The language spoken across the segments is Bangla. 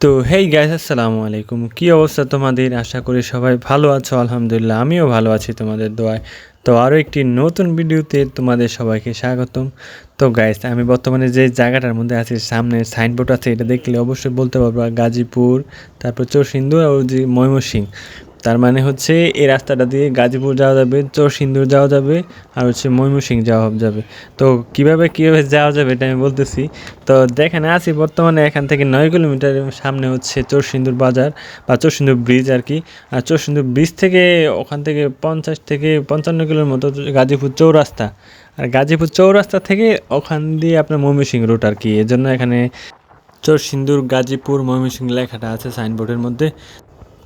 তো হেই গাইস আসসালামু আলাইকুম। কী অবস্থা তোমাদের? আশা করি সবাই ভালো আছো, আলহামদুলিল্লাহ, আমিও ভালো আছি তোমাদের দোয়ায়। তো, আরও একটি নতুন ভিডিওতে তোমাদের সবাইকে স্বাগতম। তো গাইস আমি বর্তমানে যে জায়গাটার মধ্যে আছি, সামনে সাইনবোর্ড আছে, এটা দেখলে অবশ্যই বলতে পারব, গাজীপুর, তারপর চরসিন্দুর আর যে ময়মনসিং তার মানে হচ্ছে এই রাস্তাটা দিয়ে গাজীপুর যাওয়া যাবে, চরসিন্দুর যাওয়া যাবে, আর হচ্ছে ময়মনসিং যাওয়া যাবে। তো কীভাবে কীভাবে যাওয়া যাবে এটা আমি বলতেছি। তো দেখেন, আছি বর্তমানে এখান থেকে নয় কিলোমিটার সামনে হচ্ছে চরসিন্দুর বাজার বা চরসিন্দুর ব্রিজ আর কি। আর চরসিন্দুর ব্রিজ থেকে ওখান থেকে পঞ্চাশ থেকে পঞ্চান্ন কিলোর মতো গাজীপুর চৌরাস্তা। আর গাজীপুর চৌরাস্তা থেকে ওখান দিয়ে আপনার ময়মনসিং রুট আর কি। এজন্য এখানে চরসিন্দুর, গাজীপুর ময়মনসিং লেখাটা আছে সাইনবোর্ডের মধ্যে।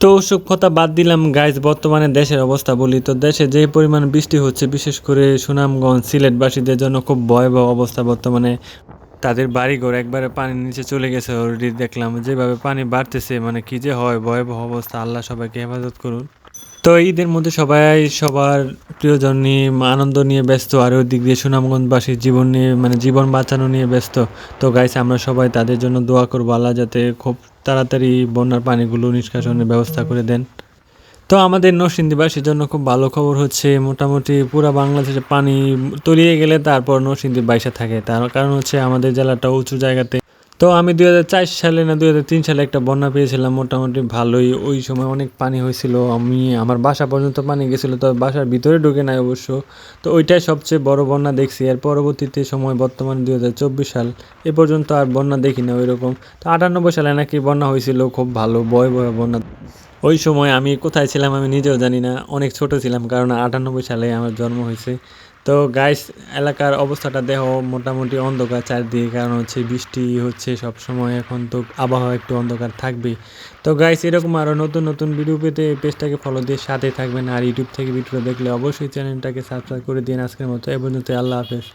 তো ওসব কথা বাদ দিলাম গাইজ বর্তমানে দেশের অবস্থা বলি। তো দেশে যে পরিমাণ বৃষ্টি হচ্ছে, বিশেষ করে সুনামগঞ্জ, সিলেটবাসীদের জন্য খুব ভয়াবহ অবস্থা বর্তমানে। তাদের বাড়িঘর একবারে পানির নিচে চলে গেছে অলরেডি দেখলাম। যেভাবে পানি বাড়তেছে মানে কী যে হয়, ভয়াবহ অবস্থা। আল্লাহ সবাইকে হেফাজত করুন। তো ঈদের মধ্যে সবাই সবার প্রিয়জন নিয়ে আনন্দ নিয়ে ব্যস্ত, আর ওই দিক দিয়ে সুনামগঞ্জবাসীর জীবন নিয়ে মানে জীবন বাঁচানো নিয়ে ব্যস্ত। তো গাইছে আমরা সবাই তাদের জন্য দোয়া করব আল্লাহ যাতে খুব তাড়াতাড়ি বন্যার পানিগুলো নিষ্কাশনের ব্যবস্থা করে দেন। তো আমাদের নরসিংদীবাসীর জন্য খুব ভালো খবর হচ্ছে, মোটামুটি পুরা বাংলাদেশে পানি তলিয়ে গেলে তারপর নরসিংদী বাইসা থাকে। তার কারণ হচ্ছে আমাদের জেলাটা উঁচু জায়গাতে তো আমি দুই হাজার চার সালে না দুই হাজার তিন সালে একটা বন্যা পেয়েছিলাম। মোটামুটি ভালোই। ওই সময় অনেক পানি হয়েছিল। আমি, আমার বাসা পর্যন্ত পানি গেছিল, তো বাসার ভিতরে ঢুকে নাই অবশ্য। তো ওইটাই সবচেয়ে বড় বন্যা দেখছি। এর পরবর্তীতে সময় বর্তমানে দুই হাজার চব্বিশ সাল। এ পর্যন্ত আর বন্যা দেখি না ওই রকম তো আটানব্বই সালে নাকি বন্যা হয়েছিল। খুব ভালো বয় বয় বন্যা। ওই সময় আমি কোথায় ছিলাম আমি নিজেও জানি না। অনেক ছোট ছিলাম কারণ আটানব্বই সালে আমার জন্ম হয়েছে। তো গাইস এলাকার অবস্থাটা দেহ মোটামুটি অন্ধকার চারদিকে কারণ হচ্ছে বৃষ্টি হচ্ছে সব সময় এখন তো আবহাওয়া একটু অন্ধকার থাকবেই। তো গাইস এরকম আরও নতুন নতুন ভিডিও পেতে পেজটাকে ফলো দিয়ে সাথে থাকবেন। আর ইউটিউব থেকে ভিডিও দেখলে অবশ্যই চ্যানেলটাকে সাবস্ক্রাইব করে দিন। আজকের মতো এ পর্যন্ত আল্লাহ হাফেজ।